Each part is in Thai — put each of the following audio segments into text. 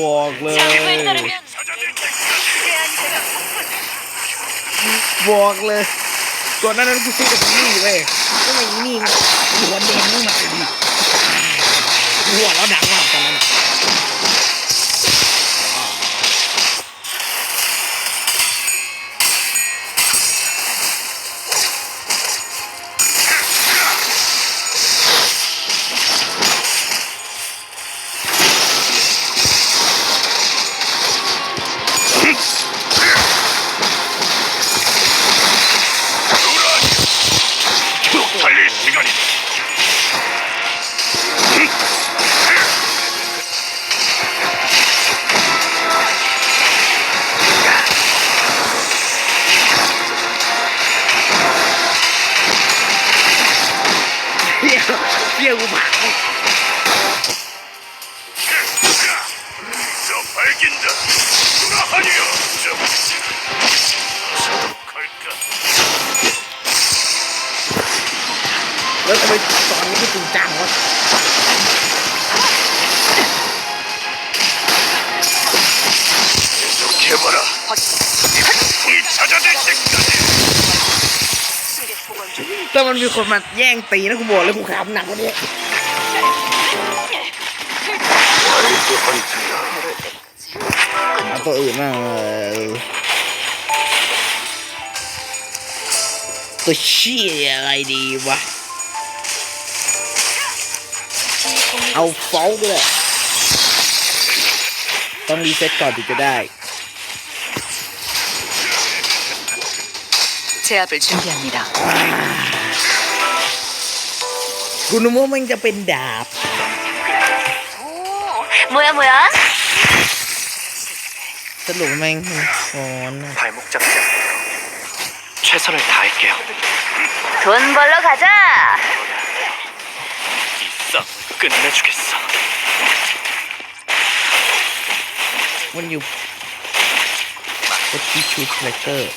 บอกเลย บอกเลยก่อนหน้านั้นกูซื้อกับนี่เว้ยก็ไม่นี่หัวเดนมึงมาหัวเราดังมากตอนนั้น เรียกกูหมาแล้วทำไมตอนนี้ไม่จริงจังวะเข็มอะไร ถ้ามันมีคนมาแย่งตีนะกูบอกเลยกูขำหนักกว่านี้ 와이드 헌트야. เอาตัวอื่นมาเออตัวเชี่ยอะไรดีวะ เอาเฝ้าก็ได้ต้องรีเซ็ตก่อนถึงจะได้ 제압을 준비합니다. กูนึกว่ามันจะเป็นดาบ 오, 뭐야 뭐야? สรุปแม่งค้อนอะ 발목 잡지 않고 최선을 다할게요. 돈 벌러 가자. 이 싸움을 끝내주겠어. มันอยู่กดที่ชูคาแรคเตอร์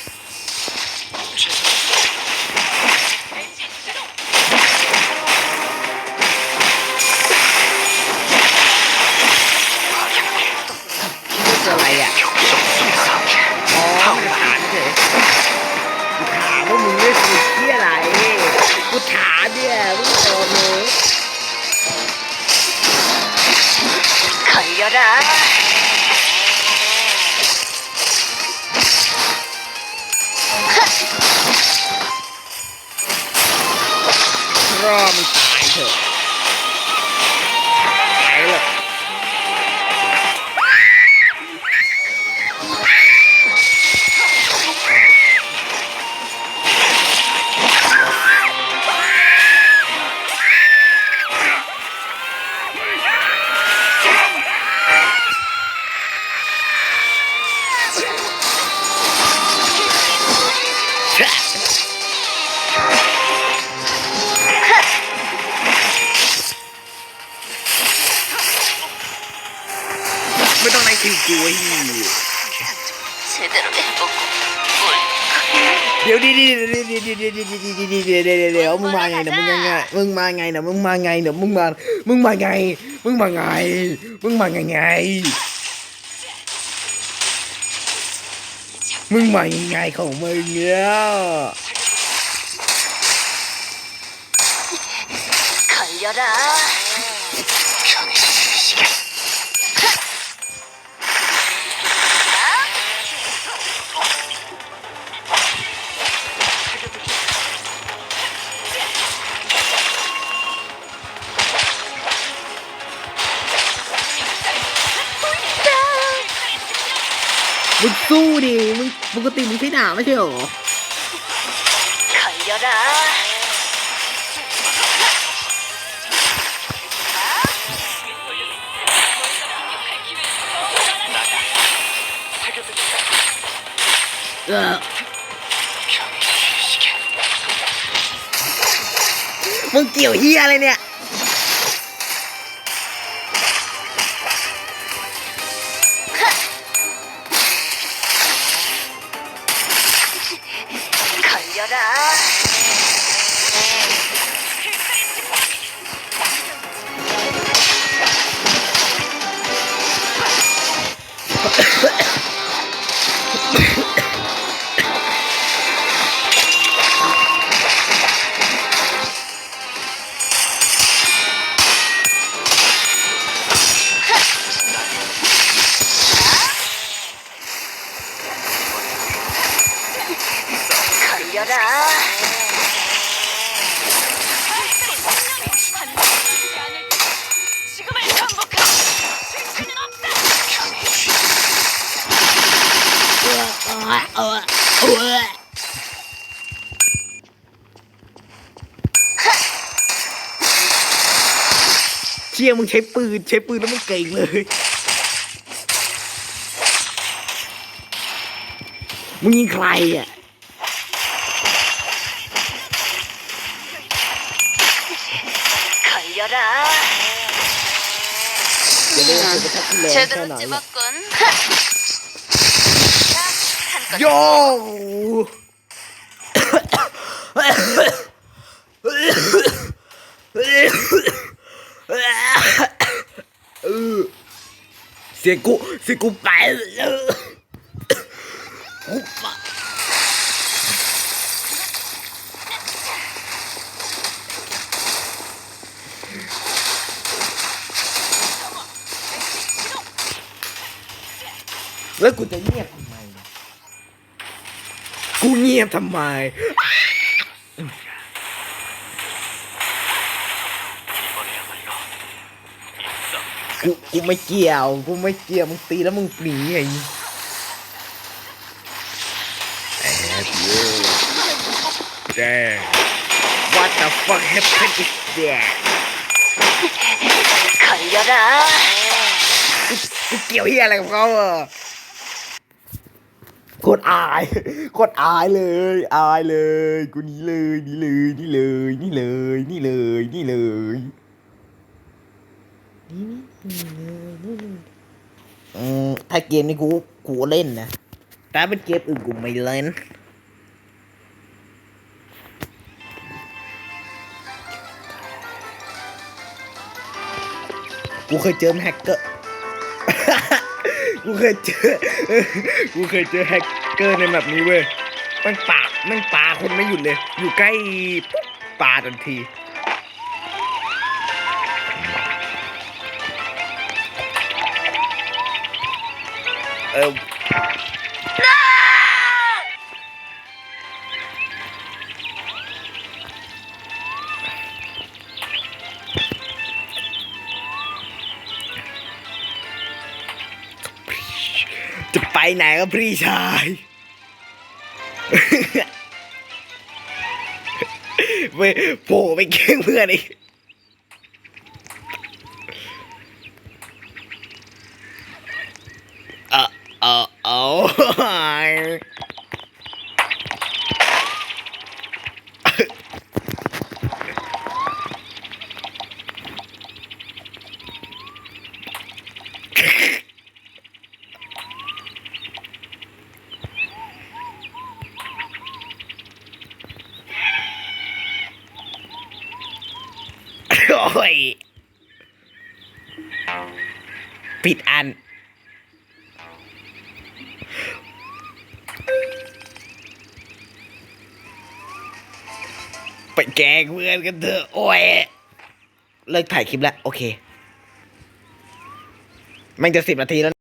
cuối 제대로 đi đi đi đi đi đi đi đi đi đi đi đi đi đi đi đi đi mừng mai ngày nè mừng ngày mừng mai ngày nè mừng mai ngày nè mừng mai mừng mai ngày mừng mai ngày mừng mai ngày ngày mừng mai ngày không mừng nha 걸려라 มึงสู้ดิมึงปกติมึงใช่หนาไม่ใช่หรอใครยะนะเออมึงเกี่ยวเฮียอะไรเนี่ย เดีเชี่ยมึงใช้ปืน ใช้ปืนแล้วมึงเก่งเลยมึงยิงใครอะ 죽여라. 네. 네. 네. 제대로 찝었군. 야! 새꼬, 새꼬 빨. แล้วกูจะเงียบทำไม กูเงียบทำไม กูกูไม่เกี่ยว กูไม่เกี่ยว มึงตีแล้วมึงหนีไงแดง What the fuck happened is that ขอยยอดอะ กูเกี่ยวเฮียอะไรกับเขาอะ โคตรอายโคตรอายเลย อายเลย กูหนีเลยหนีเลยนี่เลยนี่เลยนี่เลยนี่เลยอืมถ้าเกมนี้กูกูเล่นนะแต่เป็นเกมอื่นกูไม่เล่นกูเคยเจอแฮกเกอร์ กูเคยเจอ กูเคยเจอแฮกเกอร์ในแบบนี้เว้ยมันป่ามันป่าคนไม่หยุดเลย อยู่ใกล้ป่าทันทีเออ ไปไหนก็พี่ชาย ไปโผล่ไปเก่งเพื่อนอีกเออเออเออโอ้ย ปิดอัน ไปแกล้งเพื่อนกันเถอะโอ้ย เลิกถ่ายคลิปแล้ว โอเค มันจะสิบนาทีแล้ว